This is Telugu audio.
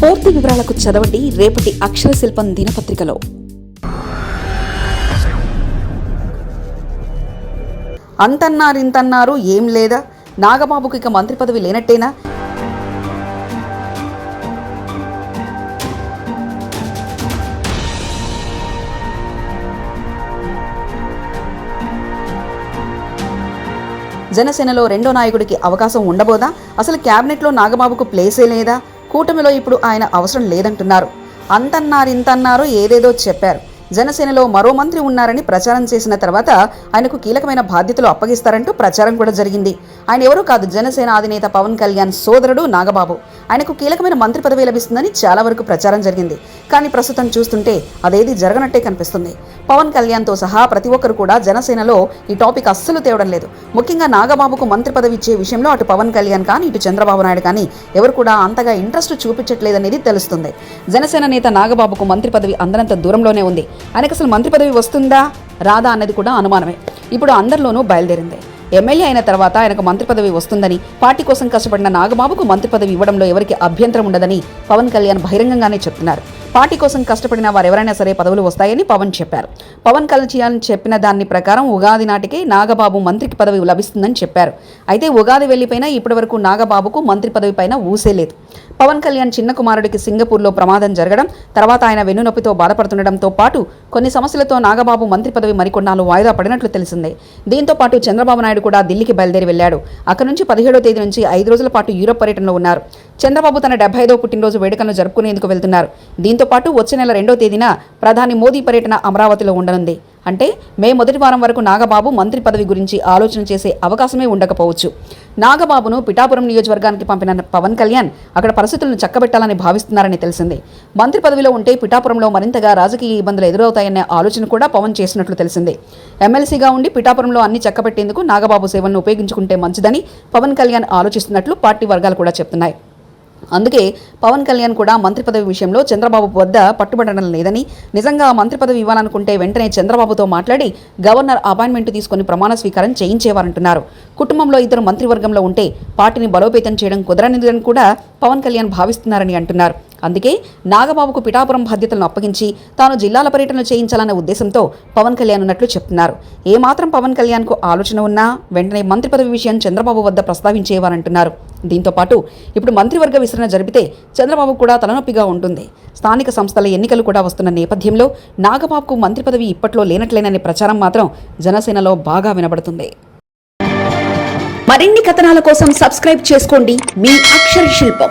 పూర్తి వివరాలకు చదవండి రేపటి అక్షర శిల్పం దినపత్రికలో. అంతన్నారు ఇంతన్నారు ఏం లేదా? నాగబాబుకి ఇక మంత్రి పదవి లేనట్టేనా? జనసేనలో రెండో నాయకుడికి అవకాశం ఉండబోదా? అసలు క్యాబినెట్లో నాగబాబుకు ప్లేసే లేదా? కూటమిలో ఇప్పుడు ఆయన అవసరం లేదంటున్నారు. అంతన్నారు ఇంతన్నారు ఏదేదో చెప్పారు. జనసేనలో మరో మంత్రి ఉన్నారని ప్రచారం చేసిన తర్వాత ఆయనకు కీలకమైన బాధ్యతలు అప్పగిస్తారంటూ ప్రచారం కూడా జరిగింది. ఆయన ఎవరూ కాదు జనసేన అధినేత పవన్ కళ్యాణ్ సోదరుడు నాగబాబు. ఆయనకు కీలకమైన మంత్రి పదవి లభిస్తుందని చాలా వరకు ప్రచారం జరిగింది. కానీ ప్రస్తుతం చూస్తుంటే అదేది జరగనట్టే కనిపిస్తుంది. పవన్ కళ్యాణ్తో సహా ప్రతి ఒక్కరు కూడా జనసేనలో ఈ టాపిక్ అస్సలు తేవడం లేదు. ముఖ్యంగా నాగబాబుకు మంత్రి పదవి ఇచ్చే విషయంలో అటు పవన్ కళ్యాణ్ కానీ ఇటు చంద్రబాబు నాయుడు కానీ ఎవరు కూడా అంతగా ఇంట్రెస్ట్ చూపించట్లేదనేది తెలుస్తుంది. జనసేన నేత నాగబాబుకు మంత్రి పదవి అందనంత దూరంలోనే ఉంది. ఆయనకు అసలు మంత్రి పదవి వస్తుందా? రాదా అన్నది కూడా అనుమానమే. ఇప్పుడు అందరిలోనూ బయలుదేరింది. ఎమ్మెల్యే అయిన తర్వాత ఆయనకు మంత్రి పదవి వస్తుందని పార్టీ కోసం కష్టపడిన నాగబాబుకు మంత్రి పదవి ఇవ్వడంలో ఎవరికి అభ్యంతరం ఉండదని పవన్ కళ్యాణ్ బహిరంగంగానే చెప్తున్నారు. పార్టీ కోసం కష్టపడిన వారు ఎవరైనా సరే పదవులు వస్తాయని పవన్ చెప్పారు. పవన్ కళ్యాణ్ చెప్పిన దాని ప్రకారం ఉగాది నాటికే నాగబాబు మంత్రికి పదవి లభిస్తుందని చెప్పారు. అయితే ఉగాది వెళ్ళిపోయినా ఇప్పటివరకు నాగబాబుకు మంత్రి పదవి పైన ఊసే లేదు. పవన్ కళ్యాణ్ చిన్న కుమారుడికి సింగపూర్లో ప్రమాదం జరగడం తర్వాత ఆయన వెన్నునొప్పితో బాధపడుతుండటంతో పాటు కొన్ని సమస్యలతో నాగబాబు మంత్రి పదవి మరికొన్నాళ్ళు వాయిదా పడినట్లు తెలిసిందే. దీంతో పాటు చంద్రబాబు నాయుడు కూడా ఢిల్లీకి బయలుదేరి వెళ్ళాడు అక్కడ నుంచి పదిహేడో తేదీ నుంచి ఐదు రోజుల పాటు యూరోప్ పర్యటనలో ఉన్నారు. చంద్రబాబు తన డెబ్బై ఐదో పుట్టినరోజు వేడుకలను జరుపుకునేందుకు వెళ్తున్నారు. దీంతో పాటు వచ్చే నెల రెండో తేదీన ప్రధాని మోదీ పర్యటన అమరావతిలో ఉండనుంది. అంటే మే మొదటి వారం వరకు నాగబాబు మంత్రి పదవి గురించి ఆలోచన చేసే అవకాశమే ఉండకపోవచ్చు. నాగబాబును పిఠాపురం నియోజకవర్గానికి పంపిన పవన్ కళ్యాణ్ అక్కడ పరిస్థితులను చక్కబెట్టాలని భావిస్తున్నారని తెలిసింది. మంత్రి పదవిలో ఉంటే పిఠాపురంలో మరింతగా రాజకీయ ఇబ్బందులు ఎదురవుతాయనే ఆలోచన కూడా పవన్ చేసినట్లు తెలిసింది. ఎమ్మెల్సీగా ఉండి పిఠాపురంలో అన్ని చక్కబెట్టేందుకు నాగబాబు సేవలను ఉపయోగించుకుంటే మంచిదని పవన్ కళ్యాణ్ ఆలోచిస్తున్నట్లు పార్టీ వర్గాలు కూడా చెప్తున్నాయి. అందుకే పవన్ కళ్యాణ్ కూడా మంత్రి పదవి విషయంలో చంద్రబాబు వద్ద పట్టుబడడం లేదని నిజంగా మంత్రి పదవి ఇవ్వాలనుకుంటే వెంటనే చంద్రబాబుతో మాట్లాడి గవర్నర్ అపాయింట్మెంట్ తీసుకుని ప్రమాణ స్వీకారం చేయించేవారంటున్నారు. కుటుంబంలో ఇద్దరు మంత్రివర్గంలో ఉంటే పార్టీని బలోపేతం చేయడం కుదరనిదని కూడా పవన్ కళ్యాణ్ భావిస్తున్నారని అంటున్నారు. అందుకే నాగబాబుకు పిఠాపురం బాధ్యతలను అప్పగించి తాను జిల్లాల పర్యటన చేయించాలన్న ఉద్దేశంతో పవన్ కళ్యాణ్ ఉన్నట్లు చెప్తున్నారు. ఏమాత్రం పవన్ కళ్యాణ్కు ఆలోచన ఉన్నా వెంటనే మంత్రి పదవి విషయం చంద్రబాబు వద్ద ప్రస్తావించేవారంటున్నారు. దీంతో పాటు ఇప్పుడు మంత్రివర్గ విస్తరణ జరిపితే చంద్రబాబు కూడా తలనొప్పిగా ఉంటుంది. స్థానిక సంస్థల ఎన్నికలు కూడా వస్తున్న నేపథ్యంలో నాగబాబుకు మంత్రి పదవి ఇప్పట్లో లేనట్లేననే ప్రచారం మాత్రం జనసేనలో బాగా వినబడుతుంది. మరిన్ని కథనాల కోసం సబ్స్క్రైబ్ చేసుకోండి. మీ అక్షర శిల్పం.